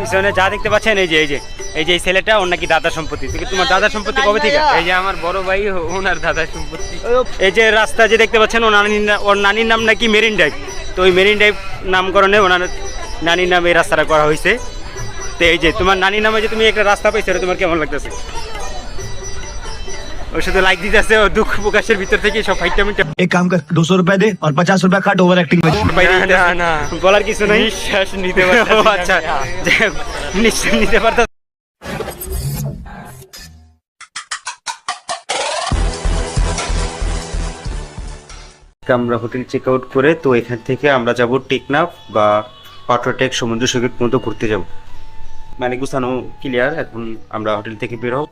পিছনে যা দেখতে পাচ্ছেন এই যে এই যে এই যে এই ছেলেটা ওর নাকি দাদা সম্পত্তি। তোমার দাদা সম্পত্তি কবে থেকে? এই যে আমার বড় ভাই ওনার দাদা সম্পত্তি। এই যে রাস্তা যে দেখতে পাচ্ছেন ওর নানির ওর নানির নাম নাকি মেরিন ড্রাইভ। তো ওই মেরিন ড্রাইভ নামকরণে ওনার নানির নামে এই রাস্তাটা করা হয়েছে। তো এই যে তোমার নানির নামে যে তুমি একটা রাস্তা পাইছো তোমার কেমন লাগতেছে? ওর সাথে লাইক দিতে আছে ও দুঃখ প্রকাশের ভিতর থেকে সব ফাইটটা মিটটা एक काम कर दो सौ रुपए दे और पचास रुपए काट ओवर एक्टिंग में বাইরে না, দিতেছে। না, বলার কিছু নাই নিঃশ্বাস নিতে ও পারতেছি না আচ্ছা আমি। যাই হোক, নিশ্চয় নিতে পারতো আমরা হোটেল চেক আউট করে তো এখান থেকে আমরা যাব টেকনাফ বা পাট্রাটেক সমুদ্র সৈকত পর্যন্ত ঘুরতে যাব মানে গুছানো ক্লিয়ার এখন আমরা হোটেল থেকে বের হব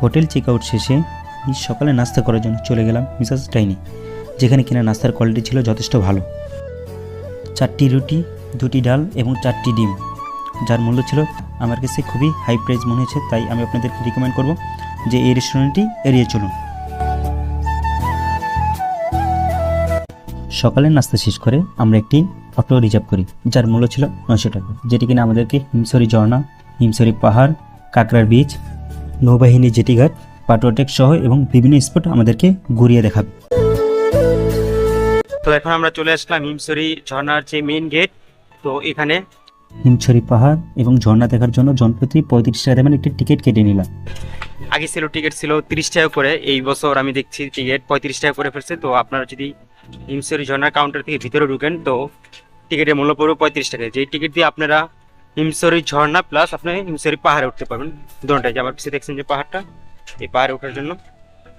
হোটেল চেক আউট শেষে সকালে নাস্তা করার জন্য চলে গেলাম মিসাস টাইনি যেখানে কিনা নাস্তার কোয়ালিটি ছিল যথেষ্ট ভালো। চারটি রুটি, দুটি ডাল এবং চারটি ডিম, যার মূল্য ছিল আমার কাছে খুবই হাই প্রাইস মনে হয়েছে, তাই আমি আপনাদেরকে রিকমেন্ড করব যে এই রেস্টুরেন্টটি এড়িয়ে চলুন। সকালের নাস্তা শেষ করে আমরা একটি অটো রিজার্ভ করি, যার মূল্য ছিল নশো টাকা, যেটি কিনা আমাদেরকে হিমসরি ঝর্ণা হিমসরি পাহাড়, কাকড়ার বিচ নৌবাহিনী জেটিঘাট পাটুয়াটেক সহ এবং বিভিন্ন স্পট আমাদেরকে ঘুরিয়ে দেখাবে। তো এখন আমরা চলে আসলাম হিমসরি ঝর্ণার যে মেইন গেট তো এখানে হিমছড়ি পাহাড় এবং ঝর্ণা দেখার জন্য জনপ্রতি পঁয়ত্রিশ টাকা দেবেন একটি টিকিট কেটে নিলাম। আগে ছিল টিকিট ছিল তিরিশ টাকা করে এই বছর আমি দেখছি টিকিট পঁয়ত্রিশ টাকা করে ফেলছে তো আপনারা যদি হিমসরি ঝর্ণার কাউন্টার থেকে ভিতরে ঢুকেন তো টিকিটের মূল্য পড়বে পঁয়ত্রিশ টাকা। যেই টিকিট দিয়ে আপনারা হিমসরি ঝর্ণা প্লাস আপনি হিমসরি পাহাড়ে উঠতে পারবেন। দুটাই যে আমার পিছিয়ে দেখছেন যে পাহাড়টা, এই পাহাড়ে ওঠার জন্য।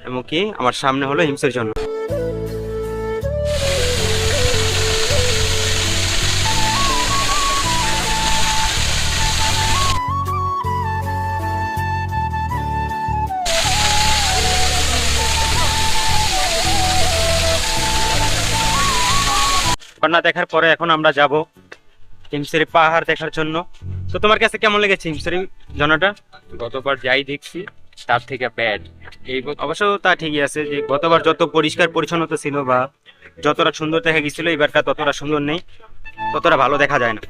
এমনকি আমার সামনে হলো হিমসরি ঝর্ণা। ঝর্ণা দেখার পরে এখন আমরা যাব হিমসরি পাহাড় দেখার জন্য। তো তোমার কাছে কেমন লেগেছে হিমসরি ঝর্ণাটা? গতবার যাই দেখছি তার থেকে ব্যাড এই অবশ্য তা ঠিকই আছে যে গতবার যত পরিষ্কার পরিচ্ছন্নতা ছিল বা যতটা সুন্দর দেখা গেছিল এবারকার ততটা সুন্দর নেই ততটা ভালো দেখা যায় না।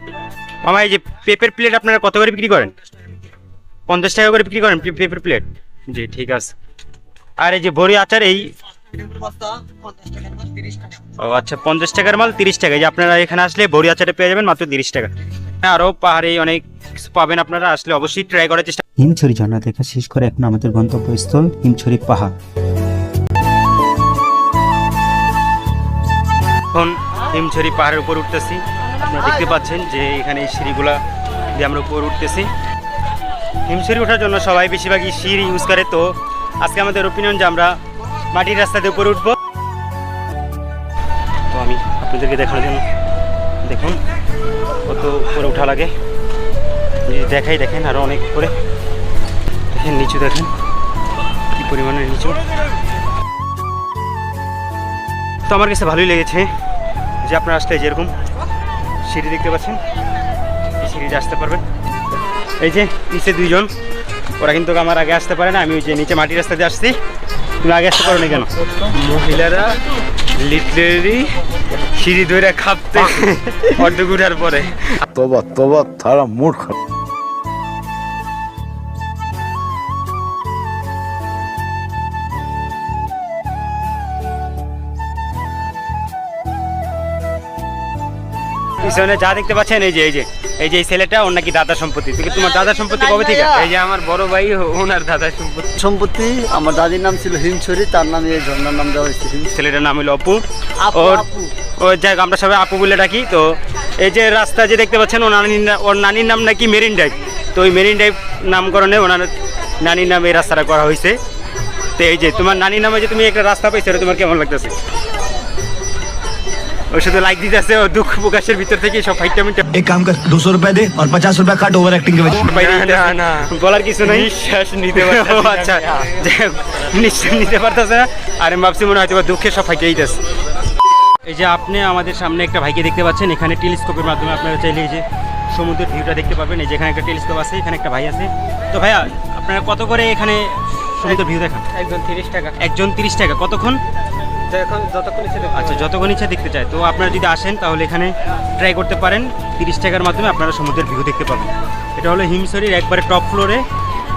মামা এই যে পেপের প্লেট আপনারা কত করে বিক্রি করেন? পঞ্চাশ টাকা করে বিক্রি করেন পেপের প্লেট জি ঠিক আছে। আর এই যে বড়ি আচার এই ও আচ্ছা পঞ্চাশ টাকার মাল তিরিশ টাকা। যে আপনারা এখানে আসলে বড়ি আচারে পেয়ে যাবেন মাত্র তিরিশ টাকা। হ্যাঁ আরও পাহাড়ে অনেক পাবেন আপনারা আসলে অবশ্যই ট্রাই করার চেষ্টা হিমছড়ি ঝর্ণা দেখা শেষ করে এখন আমাদের গন্তব্যস্থল হিমছড়ি পাহাড়। এখন হিমছড়ি পাহাড়ের উপর উঠতেছি। আপনারা দেখতে পাচ্ছেন যে এখানে এই সিঁড়িগুলা দিয়ে আমরা উপর উঠতেছি। হিমছড়ি ওঠার জন্য সবাই বেশিরভাগই সিঁড়ি ইউজ করে। তো আজকে আমাদের ওপিনিয়ন যে আমরা মাটির রাস্তা দিয়ে উপরে উঠবো। তো আমি আপনাদেরকে দেখানোর জন্য, দেখুন, কত উপরে ওঠা লাগে। দেখাই, দেখেন আরও অনেক উপরে। দেখেন, নিচু দেখেন, কি পরিমাণের নিচু। তো আমার কাছে ভালোই লেগেছে যে আপনার আসলে যেরকম সিঁড়ি দেখতে পাচ্ছেন সিঁড়িতে আসতে পারবেন। এই যে, নিচে দুইজন। ওরা কিন্তু আমার আগে আসতে পারে না আমি ওই যে নিচে মাটির রাস্তা দিয়ে আসছি। তুমি আগে আসতে পারো না কেন? মহিলারা লিটারেলি সিঁড়ি ধরে খাপতে অর্ধ উঠার পরে। তোবা তোবা তারা মূর্খ। পিছনে যা দেখতে পাচ্ছেন এই যে এই যে এই যে এই ছেলেটা ওর নাকি দাদা সম্পত্তি। তোমার দাদা সম্পত্তি কবে থেকে? এই যে আমার বড় ভাই ওনার দাদা সম্পত্তি। সম্পত্তি আমার দাদির নাম ছিল হিমছড়ি তার নামে এই ঝর্ণার নাম দেওয়া হয়েছে ছেলেটার নাম হলো অপু। আপু, ওর আপু। ওর যাই হোক, আমরা সবাই আপু বলে ডাকি। তো এই যে রাস্তা যে দেখতে পাচ্ছেন ওর নানির ওর নানির নাম নাকি মেরিন ড্রাইভ। তো ওই মেরিন ড্রাইভ নামকরণে ওনার নানির নামে এই রাস্তাটা করা হয়েছে। তো এই যে তোমার নানির নামে যে তুমি একটা রাস্তা পাইছো তোমার কেমন লাগতেছে? লাইক দিতেছে দুঃখ প্রকাশের ভিতর থেকে সব কাম বলার কিছু নাই। নিঃশ্বাস নিতে আচ্ছা, নিতে না। আর আমি ভাবছি মনে দুঃখে সব দিতেছে। এই যে আপনি আমাদের সামনে একটা ভাইকে দেখতে পাচ্ছেন এখানে টেলিস্কোপের মাধ্যমে আপনারা চাইলে যে সমুদ্রের ভিউটা দেখতে পাবেন এই যে এখানে একটা টেলিস্কোপ আছে এখানে একটা ভাই আছে। তো ভাইয়া আপনারা কত করে এখানে ভিউ দেখান? একজন তিরিশ টাকা। একজন তিরিশ টাকা। কতক্ষণ? এখন যতক্ষণ ইচ্ছে আচ্ছা যতক্ষণ ইচ্ছা দেখতে চায়। তো আপনারা যদি আসেন তাহলে এখানে ট্রাই করতে পারেন। তিরিশ টাকার মাধ্যমে আপনারা সমুদ্রের ভিউ দেখতে পাবেন। এটা হলো হিমসরির একবারে টপ ফ্লোরে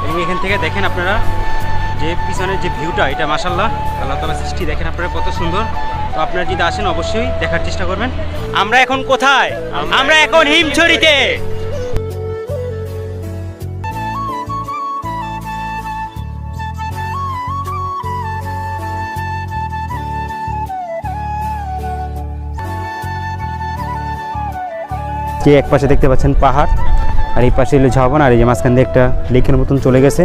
এবং এখান থেকে দেখেন আপনারা যে পিছনের যে ভিউটা এটা মাসাল্লাহ আল্লাহ তালা সৃষ্টি। দেখেন আপনারা কত সুন্দর। তো আপনারা যদি আসেন অবশ্যই দেখার চেষ্টা করবেন। আমরা এখন কোথায়? আমরা এখন হিমছড়িতে। যে এক পাশে দেখতে পাচ্ছেন পাহাড় আর এই পাশে হলো ঝাবন আর এই যে মাঝখান দিয়ে একটা লেকের মতন চলে গেছে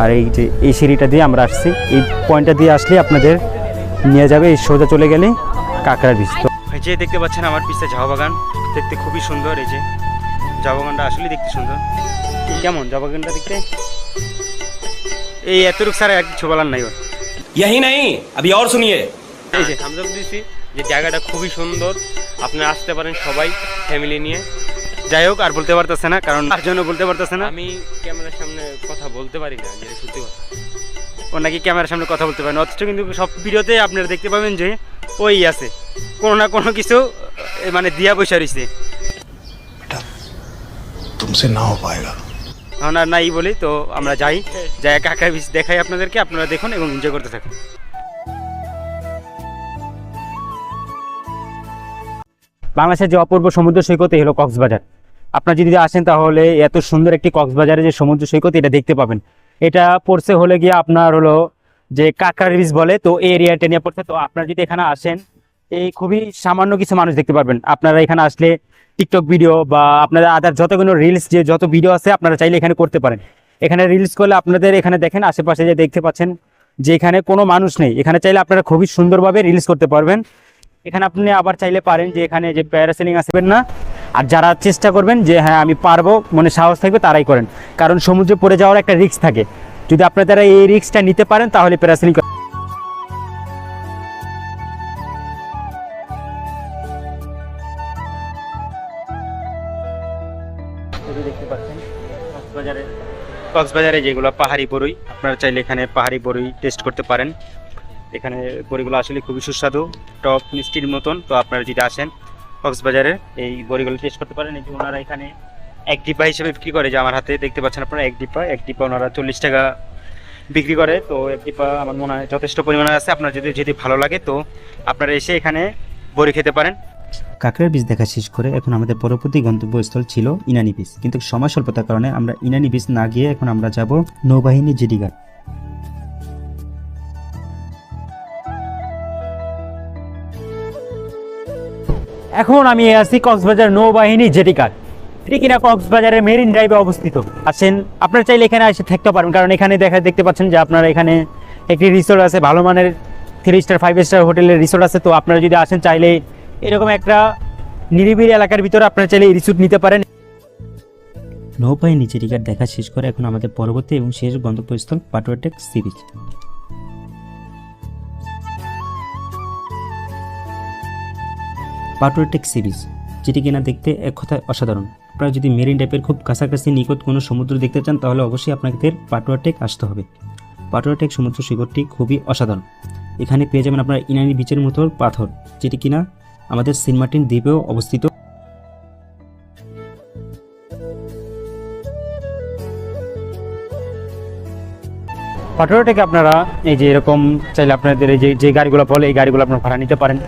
আর এই যে এই সিঁড়িটা দিয়ে আমরা আসছি এই পয়েন্টটা দিয়ে আসলে আপনাদের নিয়ে যাবে এই সোজা চলে গেলে কাঁকড়ার বীজ তো এই যে দেখতে পাচ্ছেন আমার পিসে ঝাউ বাগান দেখতে খুবই সুন্দর এই যে ঝাউ বাগানটা আসলে দেখতে সুন্দর কেমন ঝাউ বাগানটা দেখতে এই এতটুকু স্যার এক কিছু বলার নাই ওর यही नहीं अभी और सुनिए এই যে থামস আপ দিছি যে জায়গাটা খুবই সুন্দর আপনি আসতে পারেন সবাই ফ্যামিলি নিয়ে। যাই হোক আর বলতে পারতেছে না কারণ তার জন্য বলতে পারতেছে না। আমি ক্যামেরার সামনে কথা বলতে পারি না যে সত্যি কথা। ও নাকি ক্যামেরার সামনে কথা বলতে পারেন অথচ কিন্তু সব ভিডিওতে আপনারা দেখতে পাবেন যে ওই আছে। কোনো না কোনো কিছু মানে দিয়া পয়সা রয়েছে না হো না নাই বলি তো আমরা যাই। যাই কাকা বিচ দেখাই আপনাদেরকে আপনারা দেখুন এবং এনজয় করতে থাকুন। বাংলাদেশের যে অপূর্ব সমুদ্র সৈকত, এই হলো কক্সবাজার। আপনারা যদি আসেন তাহলে এত সুন্দর একটি কক্সবাজারে যে সমুদ্র সৈকত, এটা দেখতে পাবেন। এটা পড়ছে হলে গিয়ে আপনার হলো যে কাকার বিচ বলে, তো এই এরিয়াটা নিয়ে পড়ছে। তো আপনারা যদি এখানে আসেন, এই খুবই সামান্য কিছু মানুষ দেখতে পারবেন। আপনারা এখানে আসলে টিকটক ভিডিও বা আপনাদের আদার যতগুলো রিলস যে যত ভিডিও আছে, আপনারা চাইলে এখানে করতে পারেন। এখানে রিলস করলে আপনাদের এখানে দেখেন, আশেপাশে যে দেখতে পাচ্ছেন, যে এখানে কোনো মানুষ নেই। এখানে চাইলে আপনারা খুবই সুন্দরভাবে রিলস করতে পারবেন। এখানে আপনি আবার চাইলে পারেন যে এখানে যে প্যারাসেলিং আসবেন না। আর যারা চেষ্টা করবেন যে হ্যাঁ আমি পারব, মনে সাহস থাকবে, তারাই করেন। কারণ সমুদ্রে পড়ে যাওয়ার একটা রিস্ক থাকে। যদি আপনারা এই রিস্কটা নিতে পারেন, তাহলে প্যারাসেলিং কক্সবাজারে কক্সবাজারে যেগুলো পাহাড়ি বরুই, আপনারা চাইলে এখানে পাহাড়ি বরুই টেস্ট করতে পারেন। এখানে বড়িগুলো আসলে খুবই সুস্বাদু টপ মিষ্টির মতন। তো আপনারা যদি আসেন কক্সবাজারে, এই বড়িগুলো টেস্ট করতে পারেন। এই যে ওনারা এখানে এক ডিব্বা হিসেবে বিক্রি করে, যে আমার হাতে দেখতে পাচ্ছেন আপনারা, এক ডিব্বা এক ডিব্বা ওনারা চল্লিশ টাকা বিক্রি করে। তো এক ডিপা আমার মনে হয় যথেষ্ট পরিমাণে আছে। আপনার যদি যদি ভালো লাগে, তো আপনারা এসে এখানে বড়ি খেতে পারেন। কাঁকড়ার বীজ দেখা শেষ করে এখন আমাদের পরবর্তী গন্তব্যস্থল ছিল ইনানি বীজ কিন্তু সময় স্বল্পতার কারণে আমরা ইনানি বীজ না গিয়ে এখন আমরা যাব নৌবাহিনী জেডিঘাট এখন আমি আছি কক্সবাজার নৌবাহিনী জেটিকার। এটি কিনা কক্সবাজারের মেরিন ড্রাইভে অবস্থিত। আসেন আপনারা চাইলে এখানে এসে থাকতে পারেন, কারণ এখানে দেখা, দেখতে পাচ্ছেন যে আপনারা এখানে একটি রিসোর্ট আছে, ভালো মানের থ্রি স্টার ফাইভ স্টার হোটেলের রিসোর্ট আছে। তো আপনারা যদি আসেন, চাইলে এরকম একটা নিরিবিলি এলাকার ভিতরে আপনারা চাইলে রিসোর্ট নিতে পারেন। নৌবাহিনী জেডিঘাট দেখা শেষ করে এখন আমাদের পরবর্তী এবং শেষ গন্তব্যস্থল Patuatek sea beach Patuatek sea beach যেটি কিনা দেখতে এক কথায় অসাধারণ। আপনারা যদি মেরিন টাইপের খুব কাছাকাছি নিকট কোনো সমুদ্র দেখতে চান, তাহলে অবশ্যই আপনাদের পাটুয়াটেক আসতে হবে। পাটুয়াটেক সমুদ্র সৈকতটি খুবই অসাধারণ। এখানে পেয়ে যাবেন আপনারা ইনানি বিচের মতো পাথর, যেটি কিনা আমাদের সেন্ট মার্টিন দ্বীপেও অবস্থিত। পাটোরা থেকে আপনারা এই যে এরকম চাইলে আপনাদের এই যে যে গাড়িগুলো বলে, এই গাড়িগুলো আপনারা ভাড়া নিতে পারেন।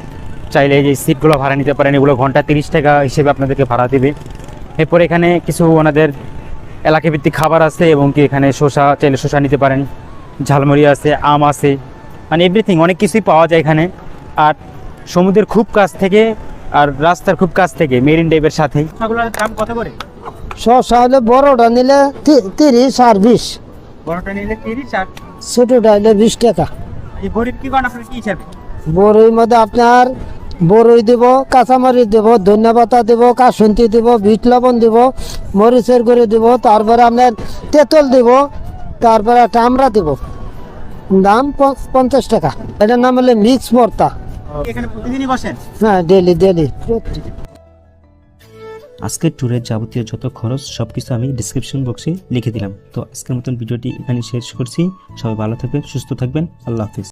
চাইলে যে সিটগুলো ভাড়া নিতে পারেন এগুলো ঘণ্টা তিরিশ টাকা হিসেবে আপনাদেরকে ভাড়া দিবে। এরপর এখানে কিছু ওনাদের এলাকা ভিত্তিক খাবার আছে এবং কি এখানে শসা চাইলে শসা নিতে পারেন ঝালমুড়ি আছে আম আছে মানে এভরিথিং অনেক কিছুই পাওয়া যায় এখানে। আর সমুদ্রের খুব কাছ থেকে আর রাস্তার খুব কাছ থেকে মেরিন ড্রাইভের সাথে। দাম কত করে? শসা হলে বড়টা নিলে তিরিশ আর বিশ। বড়টা নিলে তিরিশ আর ছোটটা হলে বিশ টাকা। এই গরিব কি করেন আপনার কি হিসাবে? বড়ইর মধ্যে আপনার বড়ই দিব কাঁচামরিচ দিব ধনিয়া পাতা দিব কাসুন্তি দিব বিট লবণ দিব মরিচের গুঁড়ি দিব তারপরে আপনার তেঁতুল দিব তারপরে একটা আমড়া দিব। দাম পঞ্চাশ টাকা। এটার নাম হলে মিক্স ভর্তা। এখানে প্রতিদিনই বসেন? হ্যাঁ ডেলি ডেলি আজকের ট্যুরের যাবতীয় যত খরচ সব কিছু আমি ডিসক্রিপশন বক্সে লিখে দিলাম। তো আজকের মতন ভিডিওটি এখানে শেষ করছি। সবাই ভালো থাকবেন সুস্থ থাকবেন। আল্লাহ হাফিজ।